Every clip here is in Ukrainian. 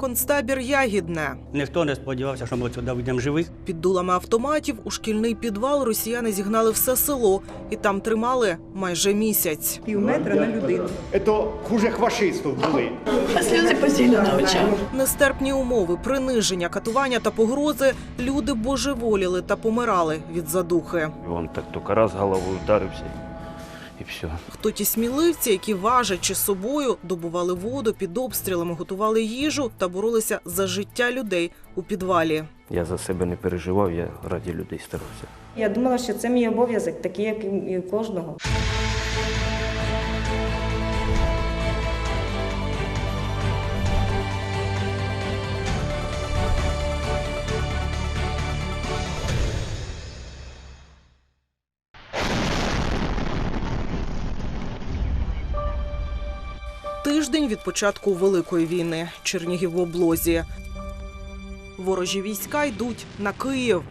концтабір Ягідне. Ніхто не сподівався, що ми сюди вийдемо живих. Під дулами автоматів у шкільний підвал росіяни зігнали все село і там тримали майже місяць. пів метра на людину. Это хуже хвашистів були. А сльози постійно на очах. Нестерпні умови, приниження, катування та погрози люди божеволіли та помирали від задухи. Он так только раз головою вдарився і все. Хто ті сміливці, які важачи собою, добували воду під обстрілами, готували їжу та боролися за життя людей у підвалі. Я за себе не переживав, я раді людей старався. Я думала, що це мій обов'язок, такий, як і кожного. Тиждень від початку Великої війни. Чернігів в облозі. Ворожі війська йдуть на Київ.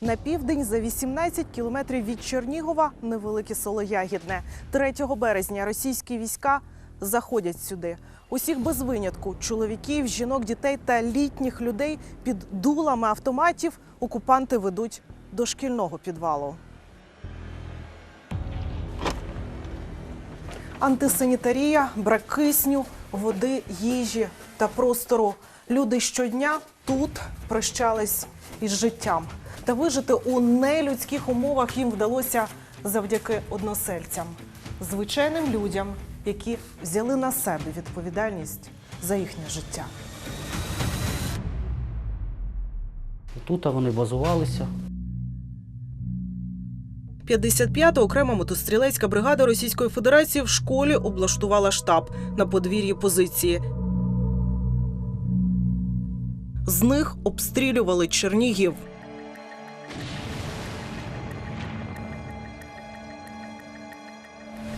На південь за 18 кілометрів від Чернігова невелике село Ягідне. 3 березня російські війська заходять сюди. Усіх без винятку чоловіків, жінок, дітей та літніх людей під дулами автоматів окупанти ведуть до шкільного підвалу. Антисанітарія, брак кисню, води, їжі та простору. Люди щодня тут прощались із життям. Та вижити у нелюдських умовах їм вдалося завдяки односельцям, звичайним людям, які взяли на себе відповідальність за їхнє життя. Тут вони базувалися. 55-та окрема мотострілецька бригада Російської Федерації в школі облаштувала штаб на подвір'ї позиції. З них обстрілювали Чернігів.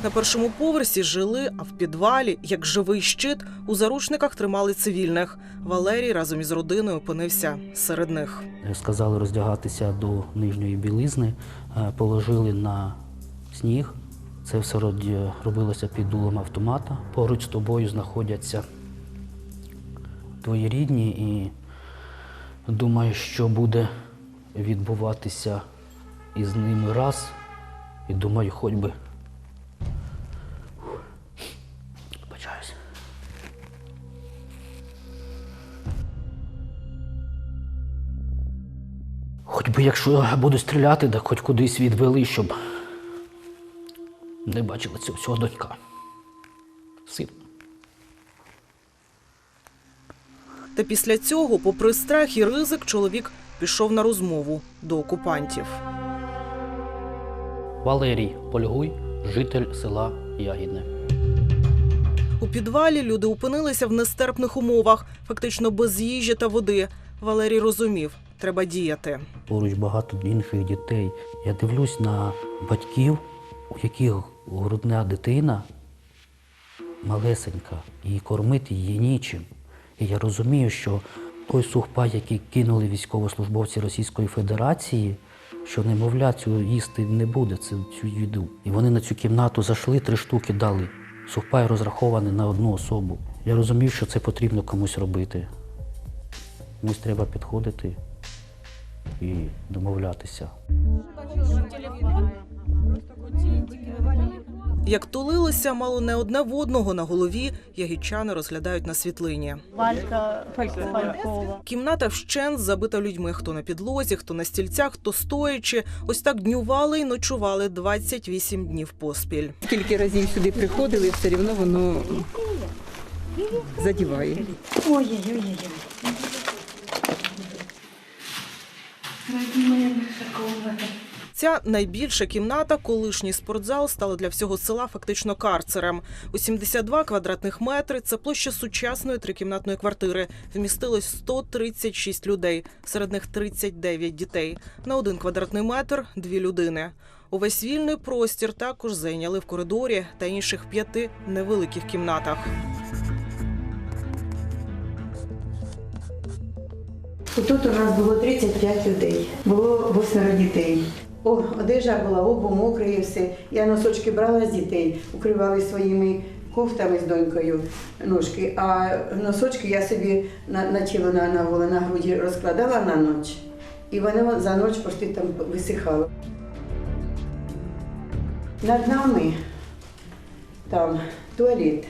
На першому поверсі жили, а в підвалі, як живий щит, у заручниках тримали цивільних. Валерій разом із родиною опинився серед них. Е, Сказали роздягатися до нижньої білизни, е, положили на сніг. Це все робилося під дулом автомата. Поруч з тобою знаходяться твої рідні і думаю, що буде відбуватися із ними раз. І думаю, хоч би. Хоч би якщо буду стріляти, так хоч кудись відвели, щоб не бачила цього всього донька. Син. Та після цього, попри страх і ризик, чоловік пішов на розмову до окупантів. Валерій Польгуй, житель села Ягідне. У підвалі люди опинилися в нестерпних умовах, фактично без їжі та води. Валерій розумів, треба діяти. Поруч багато інших дітей. Я дивлюсь на батьків, у яких грудна дитина малесенька, і кормити її нічим. І я розумію, що той сухпай, який кинули військовослужбовці Російської Федерації, що немовля цього їсти не буде, це цю їду. І вони на цю кімнату зайшли, три штуки дали. Сухпай розрахований на одну особу. Я розумів, що це потрібно комусь робити. Комусь треба підходити і домовлятися. Як тулилися, мало не одне в одного на голові, ягідчани розглядають на світлині. Валька Фалькова. Кімната вщент забита людьми, хто на підлозі, хто на стільцях, хто стоячи. Ось так днювали і ночували 28 днів поспіль. Скільки разів сюди приходили, все одно воно задіває. Ця найбільша кімната, колишній спортзал, стала для всього села фактично карцером. У 72 квадратних метри це площа сучасної трикімнатної квартири. Вмістилось 136 людей, серед них 39 дітей. На один квадратний метр дві людини. Увесь вільний простір також зайняли в коридорі та інших п'яти невеликих кімнатах. Тут у нас було 35 людей, було восьмеро дітей. О, одежа була мокре і все. Я носочки брала з дітей, укривали своїми кофтами з донькою ножки, а носочки я собі на, на тіло на, на, на груді розкладала на ніч. І воно за ніч почти там висихало. Над нами там туалет.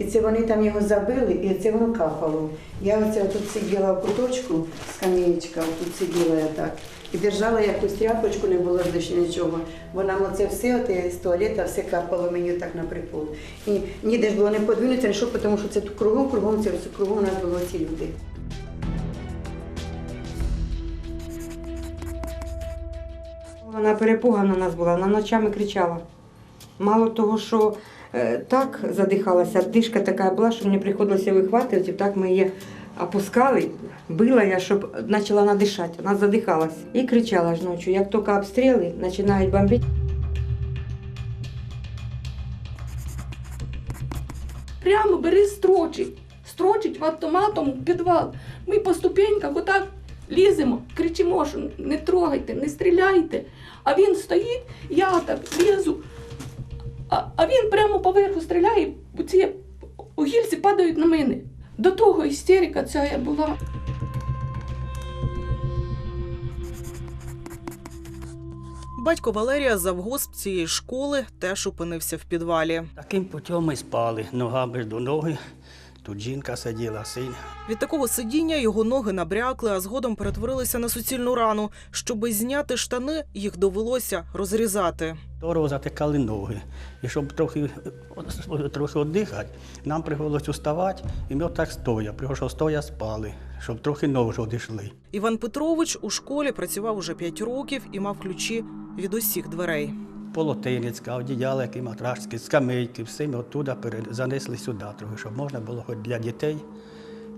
І це вони там його забили, і це воно капало. Я оце тут сиділа в куточку, з скам'ячка, тут сиділа я так. І держала якусь тряпочку, не було ж нічого. Бо нам оце все оте з туалета все капало мені так на припол. І ніде ж було не подвинутися, що, тому що це тут кругом, кругом, це все кругом у нас було ці люди. Вона перепугана нас була, вона ночами кричала. Мало того, що так задихалася, дишка така була, що мені приходилося вихватувати, так ми її опускали, била я, щоб почала вона дишати. Вона задихалась і кричала ж ночі. Як тільки обстріли починають бомбити, Прямо бери строчить. Строчить в автоматом в підвал. Ми по ступеньках отак ліземо, кричимо, що не трогайте, не стріляйте. А він стоїть, я так лізу. А, а він прямо поверху стріляє, ці угільці падають на мене. До того істерика ця я була. Батько Валерія, завгосп цієї школи, теж опинився в підвалі. Таким путем ми спали, нога без до ноги. Тут жінка сиділа, син. Від такого сидіння його ноги набрякли, а згодом перетворилися на суцільну рану. Щоби зняти штани, їх довелося розрізати. Здорово затикали ноги. І щоб трохи, трохи віддихати, нам приходилось вставати, і ми отак стоя. Що стоя спали, щоб трохи ноги одійшли. Іван Петрович у школі працював уже 5 років і мав ключі від усіх дверей. Полотенецька, одіяла, які матрашки, скамейки, все ми оттуда занесли сюди трохи, щоб можна було хоч для дітей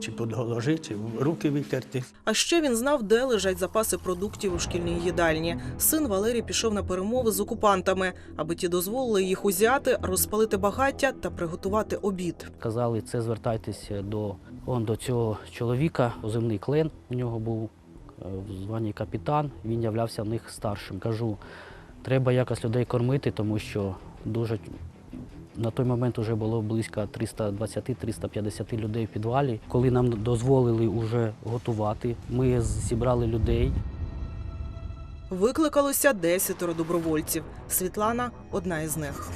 чи підголожити, чи руки витерти. А ще він знав, де лежать запаси продуктів у шкільній їдальні. Син Валерій пішов на перемови з окупантами, аби ті дозволили їх узяти, розпалити багаття та приготувати обід. Казали, це звертайтеся до, он, до цього чоловіка, позивний клен. У нього був е, в званні капітан, він являвся в них старшим. Кажу, треба якось людей кормити, тому що дуже на той момент вже було близько 320-350 людей в підвалі. Коли нам дозволили вже готувати, ми зібрали людей. Викликалося десятеро добровольців. Світлана одна із них.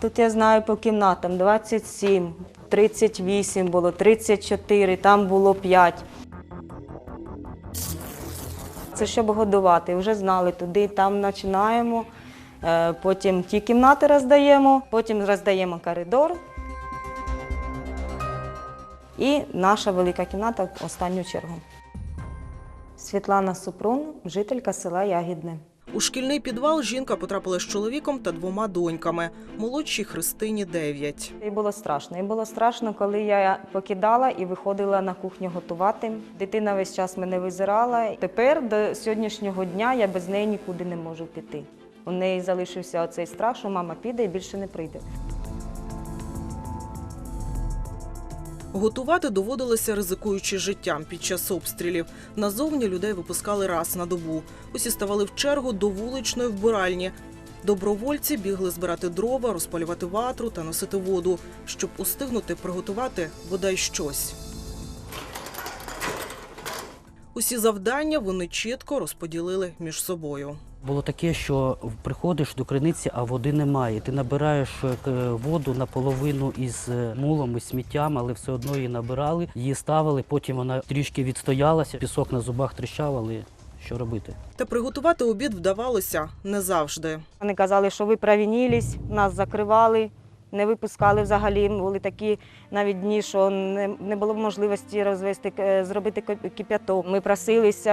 Тут я знаю по кімнатам 27, 38 було, 34, там було 5. Це щоб годувати. Вже знали туди, там починаємо. Е, Потім ті кімнати роздаємо, потім роздаємо коридор. І наша велика кімната в останню чергу. Світлана Супрун, жителька села Ягідне. У шкільний підвал жінка потрапила з чоловіком та двома доньками. Молодшій Христині 9. І було страшно. І було страшно, коли я покидала і виходила на кухню готувати. Дитина весь час мене визирала. Тепер до сьогоднішнього дня я без неї нікуди не можу піти. У неї залишився оцей страх, що мама піде і більше не прийде. Готувати доводилося ризикуючи життям під час обстрілів. Назовні людей випускали раз на добу. Усі ставали в чергу до вуличної вбиральні. Добровольці бігли збирати дрова, розпалювати ватру та носити воду, щоб устигнути приготувати бодай щось. Усі завдання вони чітко розподілили між собою. Було таке, що приходиш до криниці, а води немає. Ти набираєш е, к- воду наполовину із е, мулом і сміттям, але все одно її набирали, її ставили, потім вона трішки відстоялася, пісок на зубах тріщав, але що робити? Та приготувати обід вдавалося не завжди. Вони казали, що ви провінілись, нас закривали, не випускали взагалі. Були такі навіть дні, що не, не було можливості розвести, е, зробити ки- кип'яток. Ми просилися,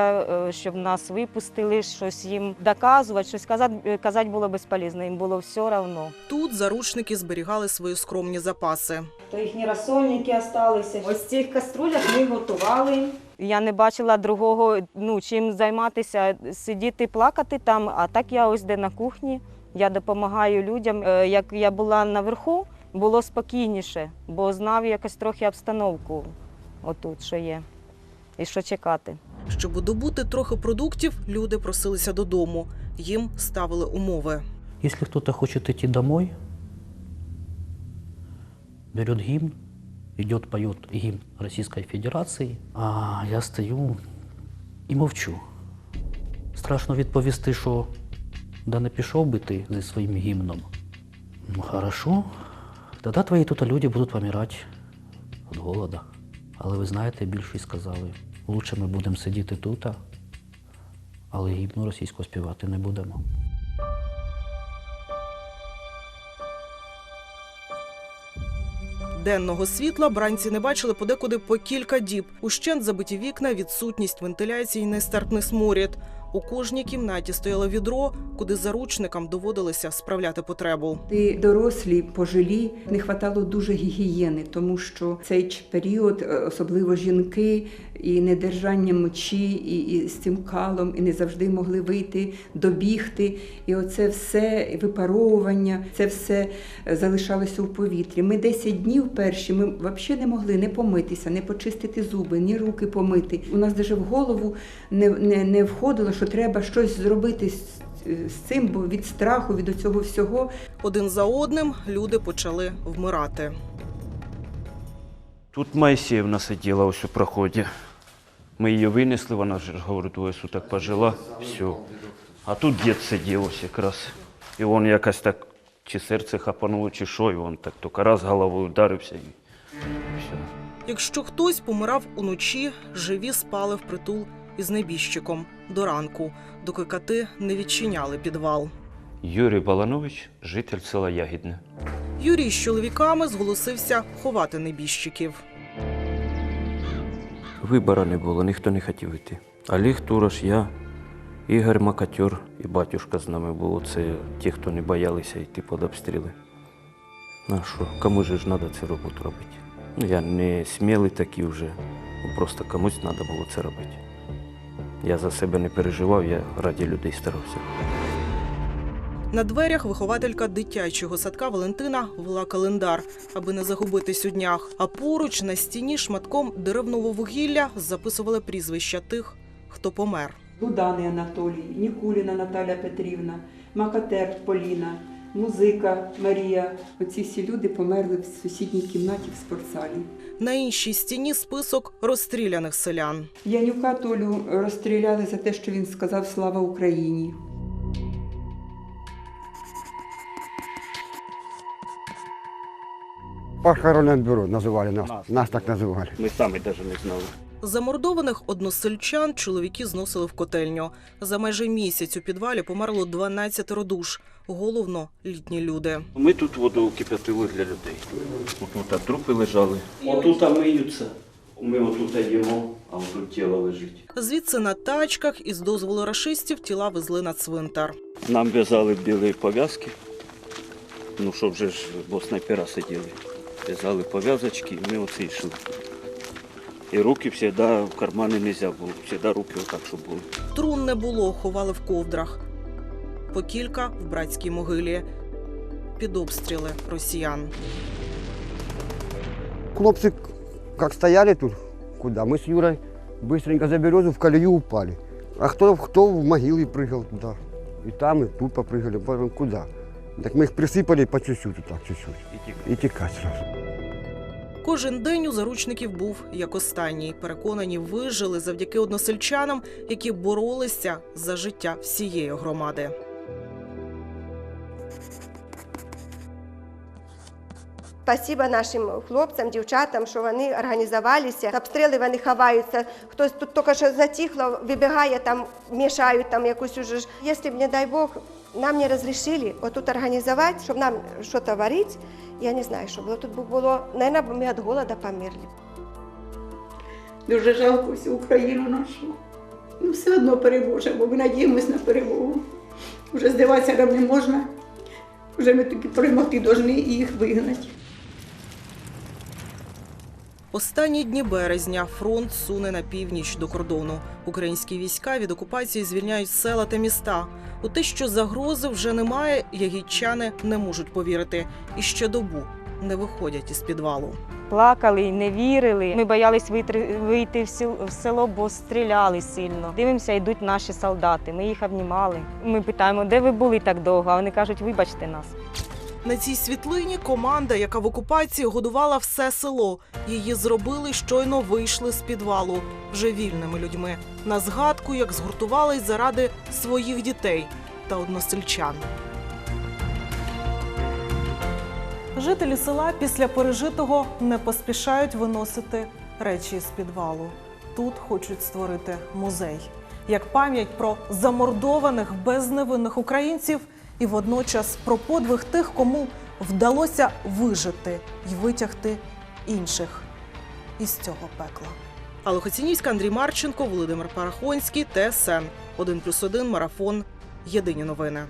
е, щоб нас випустили, щось їм доказувати, щось казати, казати було безполезно, їм було все одно. Тут заручники зберігали свої скромні запаси. То їхні розсольники залишилися. Ось в цих каструлях ми готували. Я не бачила другого, ну, чим займатися, сидіти, плакати там, а так я ось де на кухні. Я допомагаю людям. Е, Як я була наверху, було спокійніше, бо знав якось трохи обстановку отут, що є. і що чекати. Щоб добути трохи продуктів, люди просилися додому. Їм ставили умови. Если кто-то хочет идти домой, берет гимн, идет, поет гимн Российской Федерации, а я стою і мовчу. Страшно відповісти, що да не пішов би ти зі своїм гімном. Ну, хорошо, тоді твої тут люди будуть помирати від голода. Але ви знаєте, більшість сказали, лучше ми будемо сидіти тут, але гімну російського співати не будемо. Денного світла бранці не бачили подекуди по кілька діб. Ущент забиті вікна, відсутність вентиляції, нестерпний сморід. У кожній кімнаті стояло відро, куди заручникам доводилося справляти потребу. І дорослі, пожилі, не хватало дуже гігієни, тому що цей період, е, особливо жінки, і недержання мочі, і, і з цим калом, і не завжди могли вийти, добігти. І оце все випаровування, це все е, залишалося у повітрі. Ми 10 днів перші, ми взагалі не могли не помитися, не почистити зуби, ні руки помити. У нас навіть в голову не, не, не входило, що треба щось зробити з, з цим, бо від страху, від цього всього Один за одним люди почали вмирати. Тут Моїсеївна сиділа ось у проході. Ми її винесли, вона вже говорю, двоє суток пожила. Все. А тут дід сидів ось якраз. І він якось так, чи серце хапануло, чи що, і він так тільки раз головою вдарився і все. Якщо хтось помирав уночі, живі спали впритул із небіжчиком до ранку, доки кати не відчиняли підвал. Юрій Баланович, житель села Ягідне. Юрій з чоловіками зголосився ховати небіжчиків. Вибору не було, ніхто не хотів йти. Олег Тураш, я, Ігор Макатюр і батюшка з нами було. Це ті, хто не боялися йти під обстріли. Ну а що, кому ж ж треба цю роботу робити? Ну, я не смілий такий вже, просто комусь треба було це робити. Я за себе не переживав, я раді людей старався. На дверях вихователька дитячого садка Валентина вела календар, аби не загубитись у днях. А поруч на стіні шматком деревного вугілля записували прізвища тих, хто помер. Будани Анатолій, Нікуліна Наталя Петрівна, Макатер Поліна, музика Марія. Оці всі люди померли в сусідній кімнаті в спортзалі. На іншій стіні список розстріляних селян. Янюка Толю розстріляли за те, що він сказав Слава Україні. Похоронне бюро називали нас. Нас так називали. Ми самі навіть не знали. Замордованих односельчан чоловіки зносили в котельню. За майже місяць у підвалі померло 12 душ. Головно літні люди. Ми тут воду кипятили для людей. Отут трупи лежали. Отут миються. Ми отут їмо, а отут тіло лежить. Звідси на тачках із дозволу рашистів тіла везли на цвинтар. Нам в'язали білі пов'язки. Ну, щоб вже ж, бо снайпера сиділи. В'язали пов'язочки, і ми оце йшли. І руки завжди в кармани не можна було. Завжди руки отак, щоб були. Трун не було, ховали в ковдрах. По кілька в братській могилі. Під обстріли росіян. Хлопцы как стояли тут, куда, мы с Юрой быстренько за березу в колею упали. А кто, кто в могилы прыгал туда. И там, и тут попрыгали, потом куда. Так мы их присыпали по чуть-чуть, вот так чуть-чуть. І тільки И текать сразу. Кожен день у заручників був як останній. Переконані, вижили завдяки односельчанам, які боролися за життя всієї громади. Спасибо нашим хлопцям, дівчатам, що вони організувалися. Обстріли вони ховаються. Хтось тут тільки що затихло, вибігає там, мішають там якусь уже. Якщо б, не дай Бог, нам не розрішили отут організувати, щоб нам щось варити, я не знаю, що було. Тут було, мабуть, ми від голоду померли. Дуже жалко всю Україну нашу. Ну, все одно переможемо, ми надіємось на перемогу. Вже здаватися нам не можна. Вже ми таки перемогти повинні і їх вигнати. Останні дні березня фронт суне на північ до кордону. Українські війська від окупації звільняють села та міста. У те, що загрози вже немає, ягідчани не можуть повірити і ще добу не виходять із підвалу. плакали і не вірили. Ми боялись вийти, вийти в сел- в село, бо стріляли сильно. Дивимося, йдуть наші солдати. Ми їх обнімали. Ми питаємо, де ви були так довго? А вони кажуть, вибачте нас. На цій світлині команда, яка в окупації годувала все село. Її зробили щойно вийшли з підвалу вже вільними людьми. На згадку, як згуртувались заради своїх дітей та односельчан. Жителі села після пережитого не поспішають виносити речі з підвалу. Тут хочуть створити музей як пам'ять про замордованих безневинних українців і водночас про подвиг тих, кому вдалося вижити і витягти інших із цього пекла. Алла Андрій Марченко, Володимир Парахонський, ТСН 1+,1 Марафон. Єдині новини.